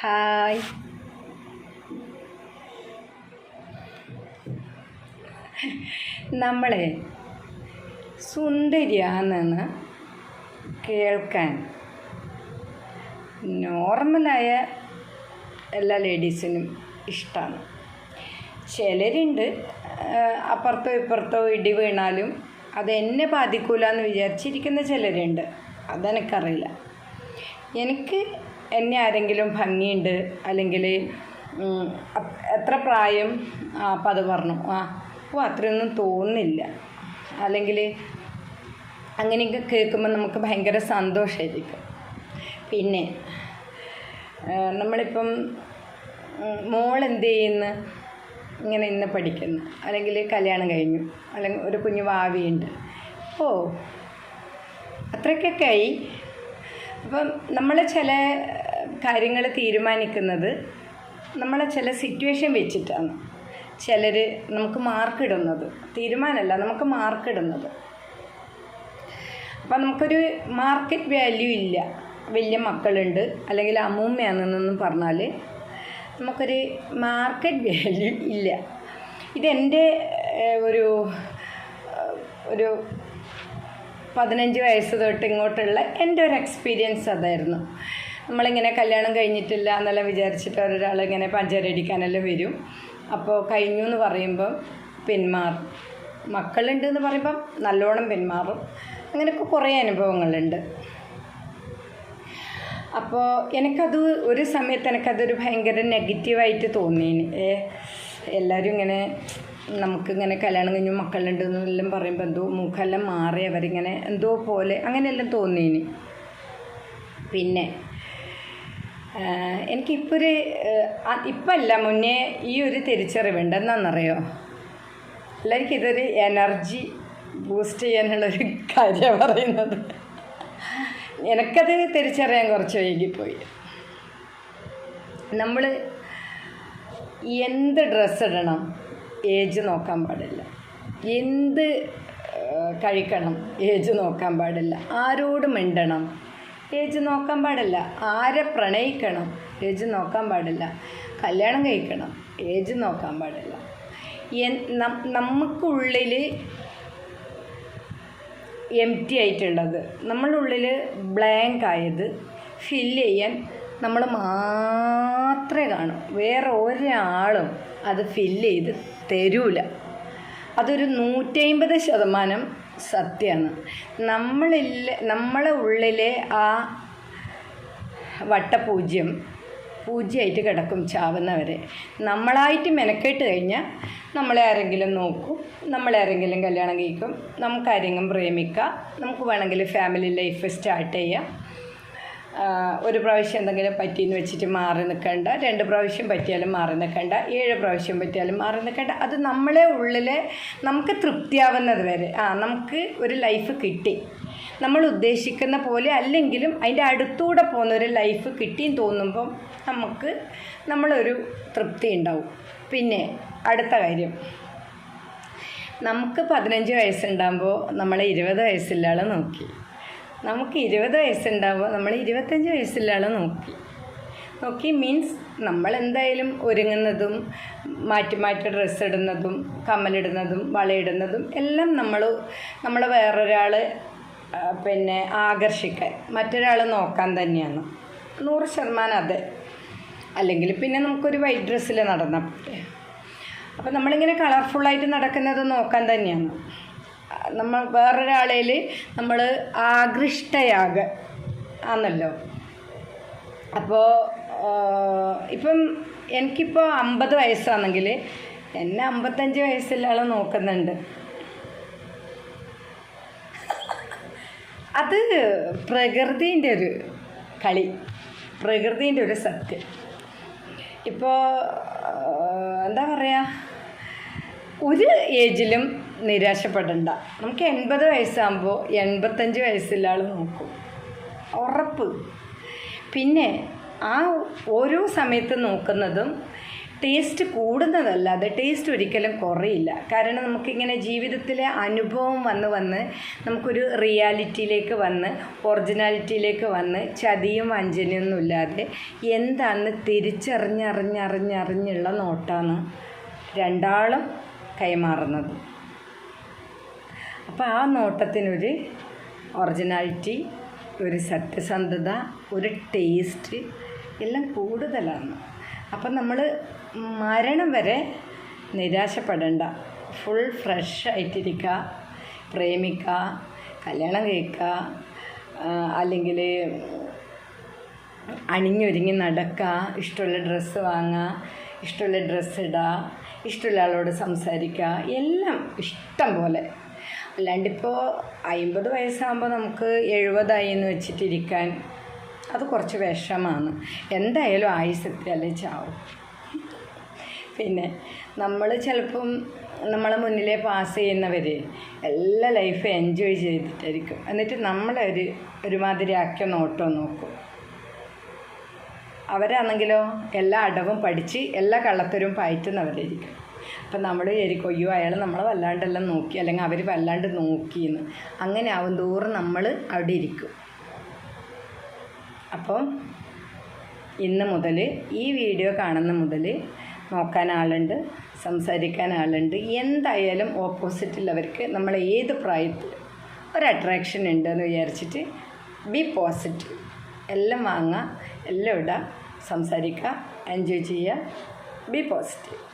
Hi നമ്മളെ സുന്ദരിയാണെന്ന് കേൾക്കാൻ നോർമലായ എല്ലാ ലേഡീസിനും ഇഷ്ടമാണ് ചിലരുണ്ട് അപ്പുറത്തോ ഇപ്പുറത്തോ ഇടി വീണാലും അത് എന്നെ ബാധിക്കൂല എന്ന് വിചാരിച്ചിരിക്കുന്ന ചിലരുണ്ട്. അതെനിക്കറിയില്ല. എനിക്ക് എന്നെ ആരെങ്കിലും ഭംഗിയുണ്ട്? അല്ലെങ്കിൽ എത്ര പ്രായം? അപ്പം അത് പറഞ്ഞു. ആ ഓ അത്രയൊന്നും തോന്നുന്നില്ല. അല്ലെങ്കിൽ അങ്ങനെയൊക്കെ കേൾക്കുമ്പോൾ നമുക്ക് ഭയങ്കര സന്തോഷമായിരിക്കും പിന്നെ നമ്മളിപ്പം മോൾ എന്ത് ചെയ്യുന്നു ഇങ്ങനെ ഇന്ന് പഠിക്കുന്നു. അല്ലെങ്കിൽ കല്യാണം കഴിഞ്ഞു. അല്ലെങ്കിൽ ഒരു കുഞ്ഞു ഭാവിയുണ്ട് ഓ അത്രയ്ക്കൊക്കെ ആയി. അപ്പം നമ്മൾ ചില കാര്യങ്ങൾ തീരുമാനിക്കുന്നത് നമ്മളെ ചില സിറ്റുവേഷൻ വെച്ചിട്ടാണ്. ചിലർ നമുക്ക് മാർക്കിടുന്നത് തീരുമാനമല്ല നമുക്ക് മാർക്കിടുന്നത് അപ്പം നമുക്കൊരു മാർക്കറ്റ് വാല്യൂ ഇല്ല. വലിയ മക്കളുണ്ട് അല്ലെങ്കിൽ അമ്മൂമ്മയാണെന്നൊന്നും പറഞ്ഞാൽ നമുക്കൊരു മാർക്കറ്റ് വാല്യൂ ഇല്ല. ഇതെന്റെ ഒരു ഒരു പതിനഞ്ച് വയസ്സ് തൊട്ട് ഇങ്ങോട്ടുള്ള എന്റെ ഒരു എക്സ്പീരിയൻസ് അതായിരുന്നു. നമ്മളിങ്ങനെ കല്യാണം കഴിഞ്ഞിട്ടില്ല എന്നെല്ലാം വിചാരിച്ചിട്ട് ഒരാൾ ഇങ്ങനെ പഞ്ചരടിക്കാനെല്ലാം വരും. അപ്പോൾ കഴിഞ്ഞു എന്ന് പറയുമ്പം പിന്മാറും. മക്കളുണ്ട് എന്ന് പറയുമ്പം നല്ലോണം പിന്മാറും. അങ്ങനെയൊക്കെ കുറേ അനുഭവങ്ങളുണ്ട്. അപ്പോൾ എനിക്കത് ഒരു സമയത്ത് എനിക്കതൊരു ഭയങ്കര നെഗറ്റീവായിട്ട് തോന്നിയിന്. എല്ലാവരും ഇങ്ങനെ നമുക്കിങ്ങനെ കല്യാണം കഴിഞ്ഞു മക്കളുണ്ട് എന്നെല്ലാം പറയുമ്പോൾ എന്തോ മുഖമെല്ലാം മാറി അവരിങ്ങനെ എന്തോ പോലെ അങ്ങനെയെല്ലാം തോന്നിയിന്. പിന്നെ എനിക്കിപ്പോൾ ഒരു ഇപ്പല്ല മുന്നേ ഈ ഒരു തിരിച്ചറിവുണ്ട്. എന്നാണെന്നറിയോ എല്ലാവർക്കും ഇതൊരു എനർജി ബൂസ്റ്റ് ചെയ്യാനുള്ളൊരു കാര്യം പറയുന്നത്. എനിക്കത് തിരിച്ചറിയാൻ കുറച്ച് വൈകിപ്പോയി. നമ്മൾ എന്ത് ഡ്രസ്സ് ഇടണം? ഏജ് നോക്കാൻ പാടില്ല. എന്ത് കഴിക്കണം ഏജ് നോക്കാൻ പാടില്ല. ആരോട് മിണ്ടണം? ഏജ് നോക്കാൻ പാടില്ല. ആരെ പ്രണയിക്കണം? ഏജ് നോക്കാൻ പാടില്ല. കല്യാണം കഴിക്കണം? ഏജ് നോക്കാൻ പാടില്ല. നമുക്കുള്ളിൽ എം ടി ആയിട്ടുള്ളത് നമ്മളുള്ളിൽ ബ്ലാങ്ക് ആയത് ഫില്ല് ചെയ്യാൻ നമ്മൾ മാത്രമേ കാണൂ. വേറെ ഒരാളും അത് ഫില്ല് ചെയ്ത് തരൂല. അതൊരു നൂറ്റമ്പത് ശതമാനം സത്യമാണ് നമ്മളില്ല നമ്മളെ ഉള്ളിലെ ആ വട്ടപൂജ്യം പൂജ്യമായിട്ട് കിടക്കും ചാവുന്നവരെ. നമ്മളായിട്ട് മെനക്കെട്ട് കഴിഞ്ഞാൽ നമ്മളെ ആരെങ്കിലും നോക്കും നമ്മളെ ആരെങ്കിലും കല്യാണം കഴിക്കും നമുക്ക് ആരെങ്കിലും പ്രേമിക്കാം നമുക്ക് വേണമെങ്കിൽ ഫാമിലി ലൈഫ് സ്റ്റാർട്ട് ചെയ്യാം. ഒരു പ്രാവശ്യം എന്തെങ്കിലും പറ്റിയെന്ന് വെച്ചിട്ട് മാറി നിൽക്കേണ്ട. രണ്ട് പ്രാവശ്യം പറ്റിയാലും മാറി നിൽക്കേണ്ട. ഏഴ് പ്രാവശ്യം പറ്റിയാലും മാറി നിൽക്കേണ്ട. അത് നമ്മളെ ഉള്ളിലെ നമുക്ക് തൃപ്തിയാവുന്നത് വരെ. ആ നമുക്ക് ഒരു ലൈഫ് കിട്ടി. നമ്മൾ ഉദ്ദേശിക്കുന്ന പോലെ അല്ലെങ്കിലും അതിന്റെ അടുത്തൂടെ പോകുന്ന ഒരു ലൈഫ് കിട്ടിയെന്ന് തോന്നുമ്പം നമുക്ക് നമ്മളൊരു തൃപ്തി ഉണ്ടാവും. പിന്നെ അടുത്ത കാര്യം. നമുക്ക് പതിനഞ്ച് വയസ്സുണ്ടാകുമ്പോൾ നമ്മളെ ഇരുപത് വയസ്സുള്ള ആൾ നോക്കി. നമുക്ക് ഇരുപത് വയസ്സുണ്ടാവുക. നമ്മൾ ഇരുപത്തഞ്ച് വയസ്സുള്ള ആളെ നോക്കി. നോക്കി മീൻസ് നമ്മൾ എന്തായാലും ഒരുങ്ങുന്നതും മാറ്റി മാറ്റി ഡ്രസ്സ് ഇടുന്നതും കമ്മലിടുന്നതും വളയിടുന്നതും എല്ലാം നമ്മൾ നമ്മൾ വേറൊരാൾ പിന്നെ ആകർഷിക്കാൻ മറ്റൊരാൾ നോക്കാൻ തന്നെയാണ്. നൂറ് ശതമാനം അതെ. അല്ലെങ്കിൽ പിന്നെ നമുക്കൊരു വൈറ്റ് ഡ്രസ്സിൽ നടന്നാൽ അപ്പോൾ അപ്പം നമ്മളിങ്ങനെ കളർഫുള്ളായിട്ട് നടക്കുന്നത് നോക്കാൻ തന്നെയാണ്. നമ്മൾ വേറൊരാളേൽ നമ്മൾ ആകൃഷ്ടയാക. ആണല്ലോ അപ്പോൾ ഇപ്പം എനിക്കിപ്പോൾ അമ്പത് വയസ്സാണെങ്കിൽ എന്നെ അമ്പത്തഞ്ച് വയസ്സുള്ള നോക്കുന്നുണ്ട്. അത് പ്രകൃതിന്റെ ഒരു കളി. പ്രകൃതിന്റെ ഒരു സത്യം. ഇപ്പോൾ എന്താ പറയുക ഒരു ഏജിലും നിരാശപ്പെടണ്ട. നമുക്ക് എൺപത് വയസ്സാകുമ്പോൾ എൺപത്തഞ്ച് വയസ്സുള്ള ആൾ നോക്കും. ഉറപ്പ്. പിന്നെ ആ ഓരോ സമയത്ത് നോക്കുന്നതും ടേസ്റ്റ് കൂടുന്നതല്ലാതെ ടേസ്റ്റ് ഒരിക്കലും കുറയില്ല. കാരണം നമുക്കിങ്ങനെ ജീവിതത്തിലെ അനുഭവം വന്ന് വന്ന് നമുക്കൊരു റിയാലിറ്റിയിലേക്ക് വന്ന് ഒറിജിനാലിറ്റിയിലേക്ക് വന്ന് ചതിയും വഞ്ചനയൊന്നും ഇല്ലാതെ എന്താണെന്ന് തിരിച്ചറിഞ്ഞറിഞ്ഞറിഞ്ഞറിഞ്ഞുള്ള നോട്ടാണ് രണ്ടാളും കൈമാറുന്നത്. അപ്പോൾ ആ നോട്ടത്തിനൊരു ഒറിജിനാലിറ്റി ഒരു സത്യസന്ധത ഒരു ടേസ്റ്റ് എല്ലാം കൂടുതലാണ്. അപ്പം നമ്മൾ മരണം വരെ നിരാശപ്പെടേണ്ട. ഫുൾ ഫ്രഷ് ആയിട്ടിരിക്കുക പ്രേമിക്കുക കല്യാണം കഴിക്കുക അല്ലെങ്കിൽ അണിഞ്ഞൊരുങ്ങി നടക്കുക ഇഷ്ടമുള്ള ഡ്രസ്സ് വാങ്ങുക ഇഷ്ടമുള്ള ഡ്രസ്സ് ഇടുക ഇഷ്ടമുള്ള ആളോട് സംസാരിക്കുക എല്ലാം ഇഷ്ടം പോലെ. അല്ലാണ്ടിപ്പോൾ അമ്പത് വയസ്സാകുമ്പോൾ നമുക്ക് എഴുപതായി എന്ന് വെച്ചിട്ടിരിക്കാൻ അത് കുറച്ച് വിഷമാണ്. എന്തായാലും ആയുസെത്തിയാലേ ചാവും? പിന്നെ നമ്മൾ ചിലപ്പം നമ്മളെ മുന്നിലെ പാസ് ചെയ്യുന്നവർ എല്ലാ ലൈഫും എൻജോയ് ചെയ്തിട്ടായിരിക്കും. എന്നിട്ട് നമ്മളെ ഒരു ഒരുമാതിരി ആക്കിയ നോട്ടം നോക്കും. അവരാണെങ്കിലോ എല്ലാ അടവും പഠിച്ച് എല്ലാ കള്ളത്തരും പയറ്റുന്നവരായിരിക്കും. അപ്പം നമ്മൾ വിചാരിക്കും അയ്യോ അയാൾ നമ്മളെ വല്ലാണ്ടെല്ലാം നോക്കി അല്ലെങ്കിൽ അവർ വല്ലാണ്ട് നോക്കിയെന്ന്. അങ്ങനെ ആവും തോറും നമ്മൾ അവിടെ ഇരിക്കും. അപ്പം ഇന്ന് മുതൽ ഈ വീഡിയോ കാണുന്ന മുതൽ നോക്കാൻ ആളുണ്ട് സംസാരിക്കാൻ ആളുണ്ട് എന്തായാലും ഓപ്പോസിറ്റുള്ളവർക്ക് നമ്മൾ ഏത് പ്രായത്തിൽ ഒരു അട്രാക്ഷൻ ഉണ്ടെന്ന് വിചാരിച്ചിട്ട് ബി പോസിറ്റീവ് എല്ലാം വാങ്ങുക എല്ലാം ഇടുക സംസാരിക്കുക എൻജോയ് ചെയ്യുക ബി പോസിറ്റീവ്